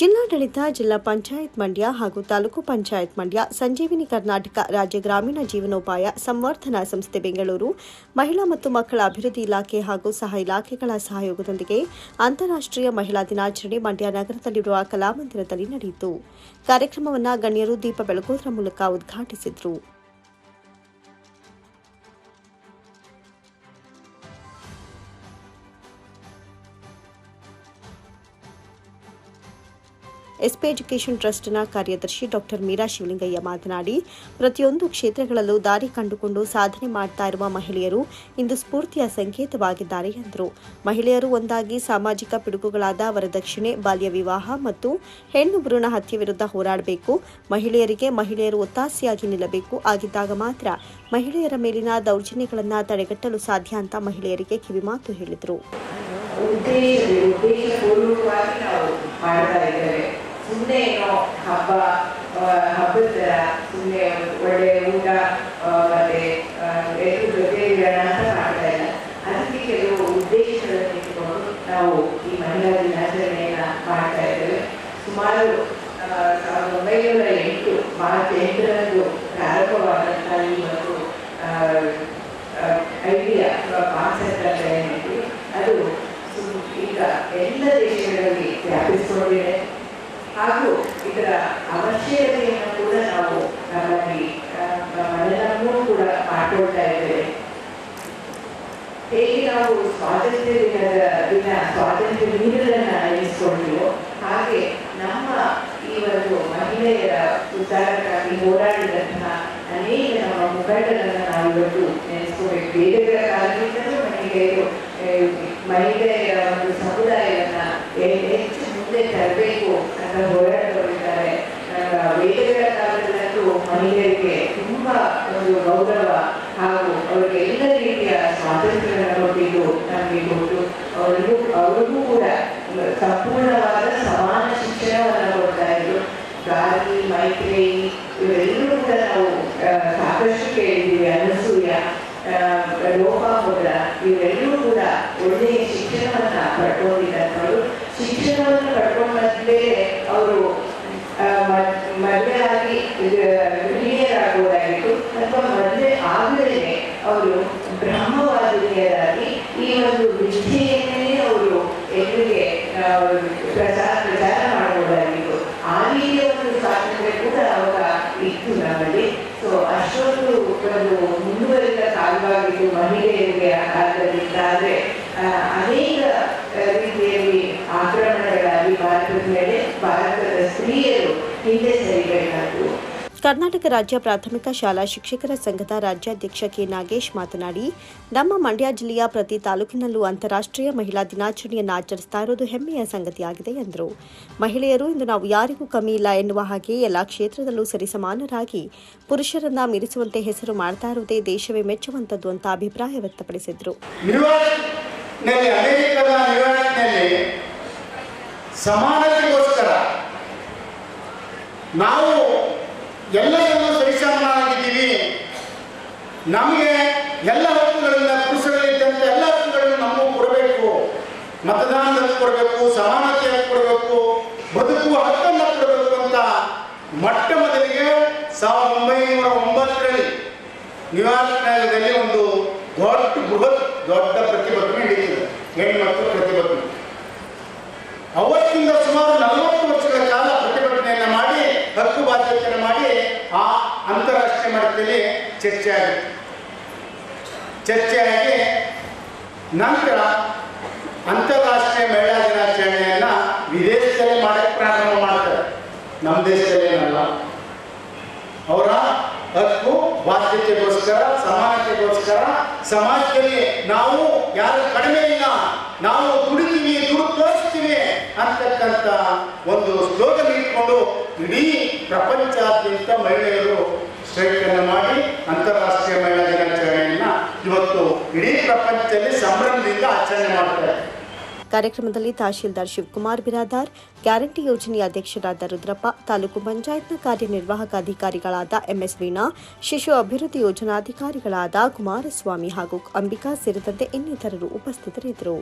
ಜಿಲ್ಲಾಡಳಿತ, ಜಿಲ್ಲಾ ಪಂಚಾಯತ್ ಮಂಡ್ಯ ಹಾಗೂ ತಾಲೂಕು ಪಂಚಾಯತ್ ಮಂಡ್ಯ, ಸಂಜೀವಿನಿ ಕರ್ನಾಟಕ ರಾಜ್ಯ ಗ್ರಾಮೀಣ ಜೀವನೋಪಾಯ ಸಂವರ್ಧನಾ ಸಂಸ್ಥೆ ಬೆಂಗಳೂರು, ಮಹಿಳಾ ಮತ್ತು ಮಕ್ಕಳ ಅಭಿವೃದ್ಧಿ ಇಲಾಖೆ ಹಾಗೂ ಸಹ ಇಲಾಖೆಗಳ ಸಹಯೋಗದೊಂದಿಗೆ ಅಂತಾರಾಷ್ಟ್ರೀಯ ಮಹಿಳಾ ದಿನಾಚರಣೆ ಮಂಡ್ಯ ನಗರದಲ್ಲಿರುವ ಕಲಾಮಂದಿರದಲ್ಲಿ ನಡೆಯಿತು. ಕಾರ್ಯಕ್ರಮವನ್ನು ಗಣ್ಯರು ದೀಪ ಬೆಳಗೋದ್ರ ಮೂಲಕ ಉದ್ಘಾಟಿಸಿದರು. ಎಸ್ಪಿ ಎಜುಕೇಷನ್ ಟ್ರಸ್ಟ್ನ ಕಾರ್ಯದರ್ಶಿ ಡಾಕ್ಟರ್ ಮೀರಾ ಶಿವಲಿಂಗಯ್ಯ ಮಾತನಾಡಿ, ಪ್ರತಿಯೊಂದು ಕ್ಷೇತ್ರಗಳಲ್ಲೂ ದಾರಿ ಕಂಡುಕೊಂಡು ಸಾಧನೆ ಮಾಡ್ತಾ ಇರುವ ಮಹಿಳೆಯರು ಇಂದು ಸ್ಫೂರ್ತಿಯ ಸಂಕೇತವಾಗಿದ್ದಾರೆ ಎಂದರು. ಮಹಿಳೆಯರು ಒಂದಾಗಿ ಸಾಮಾಜಿಕ ಪಿಡುಗುಗಳಾದ ವರದಕ್ಷಿಣೆ ಬಾಲ್ಯ ವಿವಾಹ ಮತ್ತು ಹೆಣ್ಣು ಭ್ರೂಣ ಹತ್ಯೆ ವಿರುದ್ಧ ಹೋರಾಡಬೇಕು. ಮಹಿಳೆಯರಿಗೆ ಮಹಿಳೆಯರು ಒತ್ತಾಸೆಯಾಗಿ ನಿಲ್ಲಬೇಕು. ಆಗಿದ್ದಾಗ ಮಾತ್ರ ಮಹಿಳೆಯರ ಮೇಲಿನ ದೌರ್ಜನ್ಯಗಳನ್ನು ತಡೆಗಟ್ಟಲು ಸಾಧ್ಯ ಅಂತ ಮಹಿಳೆಯರಿಗೆ ಕಿವಿಮಾತು ಹೇಳಿದರು. ಸುಮ್ಮನೆ ಏನೋ ಹಬ್ಬ ಹಬ್ಬದ ಥರ ಸುಮ್ಮನೆ ಒಳ್ಳೆ ಊಟ ಮತ್ತೆ ಎಲ್ಲರೂ ಜೊತೆ ಅಂತ ಮಾಡ್ತಾ ಇಲ್ಲ. ಅದಕ್ಕೆ ಕೆಲವು ಉದ್ದೇಶಗಳನ್ನು ಇಟ್ಟುಕೊಂಡು ನಾವು ಈ ಮಹಿಳಾ ದಿನಾಚರಣೆಯನ್ನ ಮಾಡ್ತಾ ಇದ್ದೇವೆ. ಸುಮಾರು ಸಾವಿರದ ಒಂಬೈನೂರ ಎಂಟು, ಮಾರ್ಚ್ ಎಂಟರಂದು ಪ್ರಾರಂಭವಾದಂತಹ ಈ ಒಂದು ಐಡಿಯಾ, ಅಥವಾ ಕಾನ್ಸೆಪ್ಟ್ ಅಂತ ಏನಿದೆ, ಅದು ಈಗ ಎಲ್ಲ ದೇಶಗಳಲ್ಲಿ ವ್ಯಾಪಿಸಿಕೊಂಡಿದೆ. ಹಾಗೂ ಇದರ ಅವಶ್ಯಕತೆಯನ್ನು ಕೂಡ ನಾವು ನಮ್ಮಲ್ಲಿ ಮನೆಯನ್ನು ಕೂಡ ಮಾಡ್ಕೊಳ್ತಾ ಇದ್ದೇವೆ. ಹೇಗೆ ನಾವು ಸ್ವಾತಂತ್ರ್ಯ ದಿನದ, ದಿನ ಸ್ವಾತಂತ್ರ್ಯ ದಿನಗಳನ್ನು ನೆನೆಸ್ಕೊಂಡಿವೋ ಹಾಗೆ ನಮ್ಮ ಈ ಒಂದು ಮಹಿಳೆಯರ ಉದ್ಧಾರಕ್ಕಾಗಿ ಹೋರಾಡಿದಂತಹ ಅನೇಕ ನಮ್ಮ ಮುಖಂಡರನ್ನ ನಾವು ಇವತ್ತು ನೆನೆಸ್ಕೋಬೇಕು. ಬೇರೆಯವರ ಕಾಲದಿಂದಲೂ ಮಹಿಳೆಯರು ಮಹಿಳೆಯರ ಒಂದು ಸಮುದಾಯವನ್ನು ಹೆಚ್ಚು ಮುಂದೆ ತರಬೇಕು ಅಂತ ಹೋರಾಟಗಳಿದ್ದಾರೆ ವೇದಗಳ ಕಾಲದಲ್ಲಂತೂ ಮಹಿಳೆಯರಿಗೆ ತುಂಬಾ ಒಂದು ಗೌರವ ಹಾಗೂ ಅವರಿಗೆ ಎಲ್ಲ ರೀತಿಯ ಸ್ವಾತಂತ್ರ್ಯವನ್ನು ಕೊಟ್ಟಿದ್ದು ನಮಗೆ ಕೊಟ್ಟು ಅವರಿಗೂ ಅವರಿಗೂ ಕೂಡ ಸಂಪೂರ್ಣವಾದ ಸಮಾನ ಶಿಕ್ಷಣವನ್ನು ಕೊಡ್ತಾ ಇದ್ರು. ಗಾಂಧಿ ಮೈತ್ರೇಯಿ ಇವೆಲ್ಲರೂ ಕೂಡ ನಾವು ಸಾಕಷ್ಟು ಕೇಳಿದ್ದೀವಿ. ಅನಸೂಯ ಲೋಪಾಮುದ್ರ, ಇವರೆಲ್ಲರೂ ಕೂಡ ಒಳ್ಳೆಯ ಶಿಕ್ಷಣವನ್ನ ಪಡ್ಕೊಂಡಿದ್ದಂಥವ್ರು ಶಿಕ್ಷಣವನ್ನು ಪಡ್ಕೊಂಡ್ಮೇಲೆ ಅವರು ಮದುವೆ ಆಗಿ ಗೃಹಿಣಿಯರಾಗುವುದಾಗಿತ್ತು ಅಥವಾ ಮದುವೆ ಆಗದೇ ಅವರು ಬ್ರಹ್ಮವಾದಿನಿಯರಾಗಿ ಈ ಒಂದು ವಿದ್ಯೆಯನ್ನೇ ಅವರು ಎದುರಿಗೆ ಪ್ರಚಾರ ಪ್ರಚಾರ ಮಾಡಬಹುದಾಗಿತ್ತು ಆ ರೀತಿಯ ಒಂದು ಸ್ವಾತಂತ್ರ್ಯ ಕೂಡ ಅವಾಗ ಇತ್ತು ನಮ್ಮಲ್ಲಿ. ಸೊ ಅಷ್ಟೊಂದು ಒಂದು ಮುಂದುವರಿದ ಕಾಲವಾಗಿದ್ದು ಮಹಿಳೆಯರಿಗೆ ಆ ಕಾಲದಲ್ಲಿ ಆದರೆ ಅನೇಕ ಹಿಂದೆ ಕರ್ನಾಟಕ ರಾಜ್ಯ ಪ್ರಾಥಮಿಕ ಶಾಲಾ ಶಿಕ್ಷಕರ ಸಂಘದ ರಾಜ್ಯಾಧ್ಯಕ್ಷ ಕೆ ನಾಗೇಶ್ ಮಾತನಾಡಿ, ನಮ್ಮ ಮಂಡ್ಯ ಜಿಲ್ಲೆಯ ಪ್ರತಿ ತಾಲೂಕಿನಲ್ಲೂ ಅಂತಾರಾಷ್ಟ್ರೀಯ ಮಹಿಳಾ ದಿನಾಚರಣೆಯನ್ನು ಆಚರಿಸ್ತಾ ಇರೋದು ಹೆಮ್ಮೆಯ ಸಂಗತಿಯಾಗಿದೆ ಎಂದರು. ಮಹಿಳೆಯರು ಇಂದು ನಾವು ಯಾರಿಗೂ ಕಮ್ಮಿ ಇಲ್ಲ ಎನ್ನುವ ಹಾಗೆ ಎಲ್ಲಾ ಕ್ಷೇತ್ರದಲ್ಲೂ ಸರಿಸಮಾನರಾಗಿ ಪುರುಷರನ್ನ ಮೀರಿಸುವಂತೆ ಹೆಸರು ಮಾಡ್ತಾ ಇರುವುದೇ ದೇಶವೇ ಮೆಚ್ಚುವಂತದ್ದು ಅಂತ ಅಭಿಪ್ರಾಯ ವ್ಯಕ್ತಪಡಿಸಿದರು. ಸಮಾನತೆಗೋಸ್ಕರ ನಾವು ಎಲ್ಲರನ್ನೂ ಸರಿಸಮಾನಾಗಿದ್ದೀವಿ ನಮಗೆ ಎಲ್ಲ ಹಕ್ಕುಗಳಿಂದ ಪುರುಷರಲ್ಲಿದ್ದಂತೆ ಎಲ್ಲ ಹಕ್ಕುಗಳನ್ನು ನಮಗೂ ಕೊಡಬೇಕು. ಮತದಾನದ ಕೊಡಬೇಕು ಸಮಾನತೆ ಕೊಡಬೇಕು, ಬದುಕುವ ಹಕ್ಕನ್ನು ಕೊಡಬೇಕು ಅಂತ ಮೊಟ್ಟ ಮೊದಲಿಗೆ ಸಾವಿರದ ಒಂಬೈನೂರ ಒಂಬತ್ತರಲ್ಲಿ ನ್ಯೂಯಾರ್ಕ್ ನಗರದಲ್ಲಿ ಒಂದು ದೊಡ್ಡ ಬೃಹತ್ ದೊಡ್ಡ ಪ್ರತಿಭಟನೆ ನಡೀತಿದೆ. ಹೆಣ್ಮಕ್ಳು ಪ್ರತಿಭಟನೆ. ಅವತ್ತಿಂದ ಸುಮಾರು ನಲವತ್ತು ಹಕ್ಕು ಬಾಧ್ಯತೆಯನ್ನು ಮಾಡಿ ಆ ಅಂತಾರಾಷ್ಟ್ರೀಯ ಮಟ್ಟದಲ್ಲಿ ಚರ್ಚೆ ಆಗುತ್ತೆ. ಚರ್ಚೆಯಾಗಿ ನಂತರ ಅಂತಾರಾಷ್ಟ್ರೀಯ ಮಹಿಳಾ ದಿನಾಚರಣೆಯನ್ನು ವಿದೇಶದಲ್ಲಿ ಮಾಡಕ್ಕೆ ಪ್ರಾರಂಭ ಮಾಡ್ತಾರೆ. ನಮ್ಮ ದೇಶದಲ್ಲೇನಲ್ಲ? ಅವರ ಹಕ್ಕು, ಬಾಧ್ಯತೆಗೋಸ್ಕರ, ಸಮಾನತೆಗೋಸ್ಕರ, ಸಮಾಜದಲ್ಲಿ ನಾವು ಯಾರು ಕಡಿಮೆ ಇಲ್ಲ, ನಾವು ದುಡಿತೀವಿ, ದುಡ್ಡು ತೋರಿಸ್ತೀವಿ ಅಂತಕ್ಕಂಥ ಒಂದು ಸ್ಲೋಗನ್ ಇಟ್ಕೊಂಡು ಇಡೀ ಪ್ರಪಂಚಾದ್ಯಂತ ಮಹಿಳೆಯರು ಸ್ಟ್ರೈಕನ್ನು ಮಾಡಿ ಅಂತಾರಾಷ್ಟ್ರೀಯ ಮಹಿಳಾ ದಿನಾಚರಣೆಯನ್ನು ಇವತ್ತು ಇಡೀ ಪ್ರಪಂಚದಲ್ಲಿ ಸಂಭ್ರಮದಿಂದ ಆಚರಣೆ ಮಾಡ್ತಾರೆ. ಕಾರ್ಯಕ್ರಮದಲ್ಲಿ ತಹಶೀಲ್ದಾರ್ ಶಿವಕುಮಾರ್ ಬಿರಾದಾರ್, ಗ್ಯಾರಂಟಿ ಯೋಜನೆಯ ಅಧ್ಯಕ್ಷರಾದ ರುದ್ರಪ್ಪ, ತಾಲೂಕು ಪಂಚಾಯತ್ನ ಕಾರ್ಯನಿರ್ವಾಹಕ ಅಧಿಕಾರಿಗಳಾದ ಎಂಎಸ್ ವೀಣಾ, ಶಿಶು ಅಭಿವೃದ್ಧಿ ಯೋಜನಾಧಿಕಾರಿಗಳಾದ ಕುಮಾರಸ್ವಾಮಿ ಹಾಗೂ ಅಂಬಿಕಾ ಸೇರಿದಂತೆ ಇನ್ನಿತರರು ಉಪಸ್ಥಿತರಿದ್ದರು.